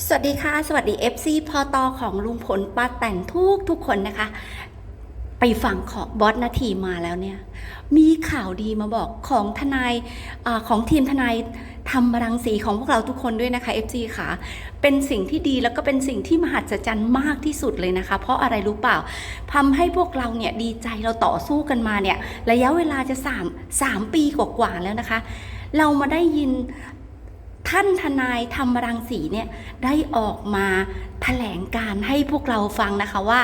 สวัสดีค่ะ สวัสดี FC พอตอของลุงพลป้าแต่งทุกทุกคนนะคะ ไปฟังของบอสนาทีมาแล้วเนี่ย มีข่าวดีมาบอกของทนายอของทีมทนายทำรังสีของพวกเราทุกคนด้วยนะคะ FC ค่ะ เป็นสิ่งที่ดีแล้วก็เป็นสิ่งที่มหัศจรรย์มากที่สุดเลยนะคะ เพราะอะไรรู้เปล่าทำให้พวกเราเนี่ยดีใจเราต่อสู้กันมาเนี่ย ระยะเวลาจะ3 3ปีกว่าๆแล้วนะคะ เรามาได้ยิน ท่านทนายธรรมรังสีเนี่ยได้ออกมาแถลงการให้พวกเราฟังนะคะว่า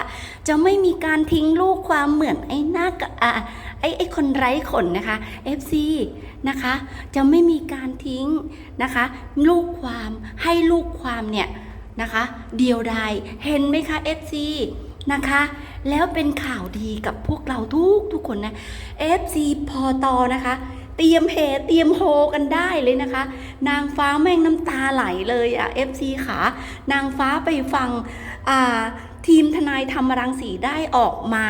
จะไม่มีการทิ้งลูกความเหมือนไอ้หน้ากะอะไอ้ไอ้คนไร้ขนนะคะ FC นะคะ จะไม่มีการทิ้งนะคะ ลูกความให้ลูกความเนี่ยนะคะ เดียวดายเห็นไหมคะ FC นะคะ แล้วเป็นข่าวดีกับพวกเราทุกทุกคนนะ FC พอตอนะคะ เตรียมเฮเตรียมโฮกันได้เลยนะคะ นางฟ้าแม่งน้ำตาไหลเลยอะ FC ขานางฟ้าไปฟังอ่าทีมทนายธรรมรังสีได้ออกมา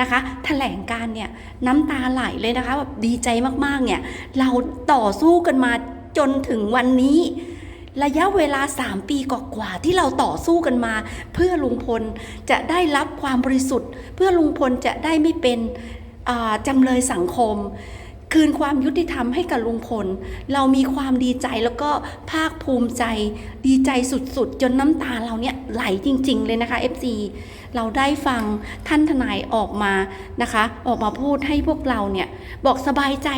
นะคะแถลงการเนี่ยน้ำตาไหลเลยนะคะแบบดีใจมากๆเนี่ยเราต่อสู้กันมาจนถึงวันนี้ระยะเวลา 3 ปีกว่าที่เราต่อสู้กันมา เพื่อลุงพลจะได้รับความบริสุทธิ์ เพื่อลุงพลจะได้ไม่เป็นจำเลยสังคม คืนความยุติธรรมให้กับลุงพล เรามีความดีใจแล้วก็ภาคภูมิใจ ดีใจสุดๆ จนน้ำตาเราเนี่ยไหลจริง ๆ เลยนะคะ FC เราได้ฟังท่านทนายออกมานะคะ ออกมาพูดให้พวกเราเนี่ย บอกสบายใจ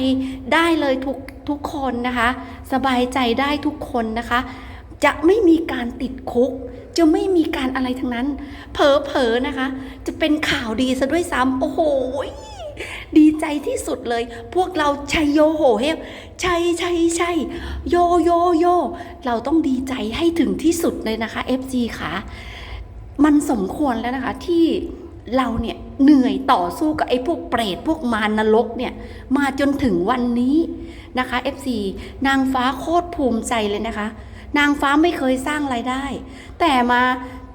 ได้เลยทุกทุกคนนะคะ สบายใจได้ทุกคนนะคะ จะไม่มีการติดคุก จะไม่มีการอะไรทั้งนั้น เผลอๆนะคะ จะเป็นข่าวดีซะด้วยซ้ำโอ้โห ดีใจที่สุดเลย พวกเราชัยโยโหเฮฟช่ใช่ใช่โยโยโยเราต้องดีใจให้ถึงที่สุดเลยนะคะ FG ค่ะ มันสมควรแล้วนะคะที่เราเนี่ยเหนื่อยต่อสู้กับไอ้พวกเปรตพวกมารนรกเนี่ยมาจนถึงวันนี้นะคะ FC นางฟ้าโคตรภูมิใจเลยนะคะ นางฟ้าไม่เคยสร้างไรายได้ แต่มา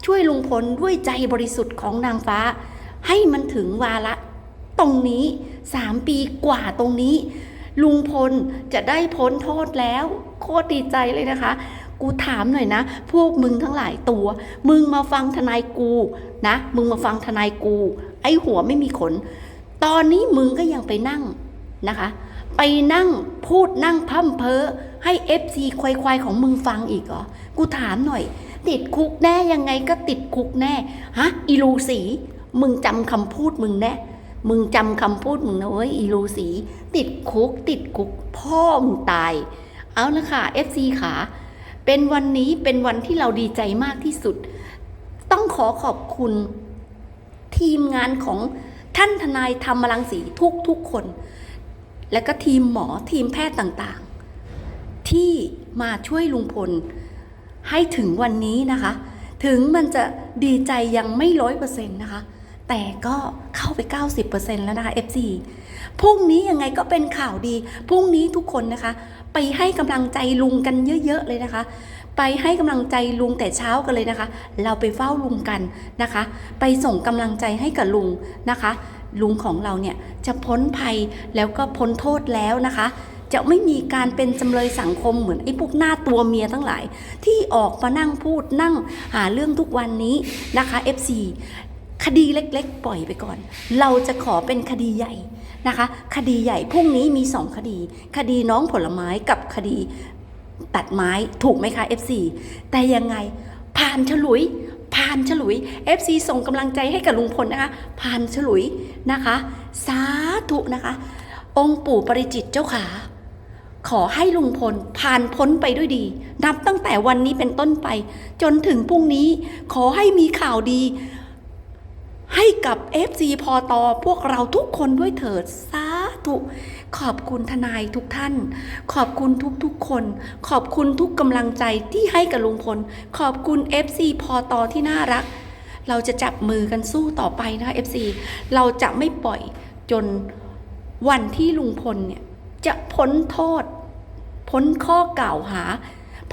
ช่วยลุงพลด้วยใจบริสุทธิ์ของนางฟ้า ให้มันถึงวาระ ตรงนี้สามปีกว่าตรงนี้ ลุงพลจะได้พ้นโทษแล้ว โคตรดีใจเลยนะคะ กูถามหน่อยนะ พวกมึงทั้งหลายตัว มึงมาฟังทนายกูนะ มึงมาฟังทนายกู ไอหัวไม่มีขน ตอนนี้มึงก็ยังไปนั่งนะคะ ไปนั่งพูดนั่งพร่ำเพ้อให้เอฟซีควายของมึงฟังอีกเหรอ กูถามหน่อย ติดคุกแน่ยังไงก็ติดคุกแน่ ฮะ อีลูสี มึงจำคำพูดมึงแน่ มึงจำคำพูดมึงนะเว้ยอีลูสีติดคุก ติดคุกพ่อมึงตาย เอาละค่ะ FC ขาเป็นวันนี้เป็นวันที่เราดีใจมากที่สุด ต้องขอขอบคุณ ทีมงานของท่านทนายธรรมรังสีทุกทุกคน และก็ทีมหมอทีมแพทย์ต่างๆ ที่มาช่วยลุงพล ให้ถึงวันนี้นะคะ ถึงมันจะดีใจยังไม่ร้อยเปอร์เซ็นต์นะคะ แต่ก็เข้าไป 90%แล้วนะคะ FC พรุ่งนี้ยังไงก็เป็นข่าวดี พรุ่งนี้ทุกคนนะคะ ไปให้กำลังใจลุงกันเยอะ ๆ เลยนะคะ ไปให้กำลังใจลุงแต่เช้ากันเลยนะคะ เราไปเฝ้าลุงกันนะคะ ไปส่งกำลังใจให้กับลุงนะคะ ลุงของเราเนี่ยจะพ้นภัยแล้วก็พ้นโทษแล้วนะคะจะไม่มีการเป็นจำเลยสังคมเหมือนไอ้พวกหน้าตัวเมียทั้งหลาย ที่ออกมานั่งพูดนั่งหาเรื่องทุกวันนี้นะคะ FC คดีเล็กๆ ปล่อยไปก่อน เราจะขอเป็นคดีใหญ่นะคะ คดีใหญ่พรุ่งนี้มีสองคดี คดีน้องผลไม้กับคดีตัดไม้ถูกไหมคะ FC แต่ยังไงผ่านฉลุยผ่านฉลุย FC ส่งกำลังใจให้กับลุงพลนะคะผ่านฉลุยนะคะ สาธุนะคะ องค์ปู่ปริจิตเจ้าขาขอให้ลุงพลผ่านพ้นไปด้วยดี นับตั้งแต่วันนี้เป็นต้นไป จนถึงพรุ่งนี้ขอให้มีข่าวดี ให้กับ FC พอตอพวกเราทุกคนด้วยเถิดสาธุขอบคุณทนายทุกท่าน ขอบคุณทุกๆคน ขอบคุณทุกกำลังใจที่ให้กับลุงพล ขอบคุณ FC พอตอที่น่ารัก เราจะจับมือกันสู้ต่อไปนะคะ FC เราจะไม่ปล่อยจนวันที่ลุงพลเนี่ยจะพ้นโทษ พ้นข้อกล่าวหา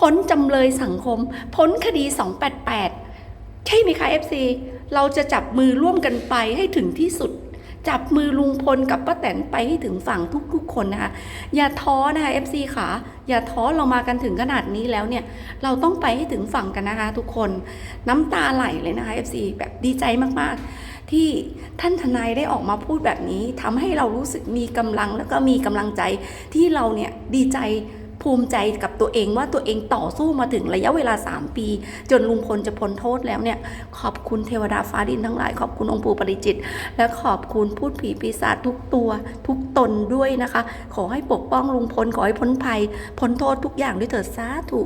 พ้นจำเลยสังคม พ้นคดี 288 ใช่ไหมคะ FC เราจะจับมือร่วมกันไปให้ถึงที่สุด จับมือลุงพลกับป้าแตนไปให้ถึงฝั่งทุกๆ คนนะคะ อย่าท้อนะคะ FC ขาอย่าท้อเรามากันถึงขนาดนี้แล้วเนี่ย เราต้องไปให้ถึงฝั่งกันนะคะ ทุกคน น้ำตาไหลเลยนะคะ FC แบบดีใจมากๆ ที่ท่านทนายได้ออกมาพูดแบบนี้ทำให้เรารู้สึกมีกำลังแล้วก็มีกำลังใจที่เราเนี่ยดีใจ ภูมิใจกับตัวเองว่าตัวเองต่อสู้มาถึงระยะเวลา 3 ปี จนลุงพลจะพ้นโทษแล้วเนี่ย ขอบคุณเทวดาฟ้าดินทั้งหลาย ขอบคุณองค์ปู่ปริจิต และขอบคุณพูดผีปีศาจทุกตัวทุกตนด้วยนะคะ ขอให้ปกป้องลุงพลขอให้พ้นภัย พ้นโทษทุกอย่างด้วยเถิดสาธุ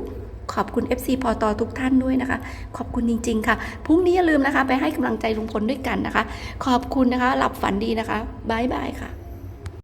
ขอบคุณ FC พอตอทุกท่านด้วยนะคะ ขอบคุณจริง ๆ ค่ะ พรุ่งนี้อย่าลืมนะคะ ไปให้กำลังใจลุงพลด้วยกันนะคะ ขอบคุณนะคะ หลับฝันดีนะคะบายบายค่ะ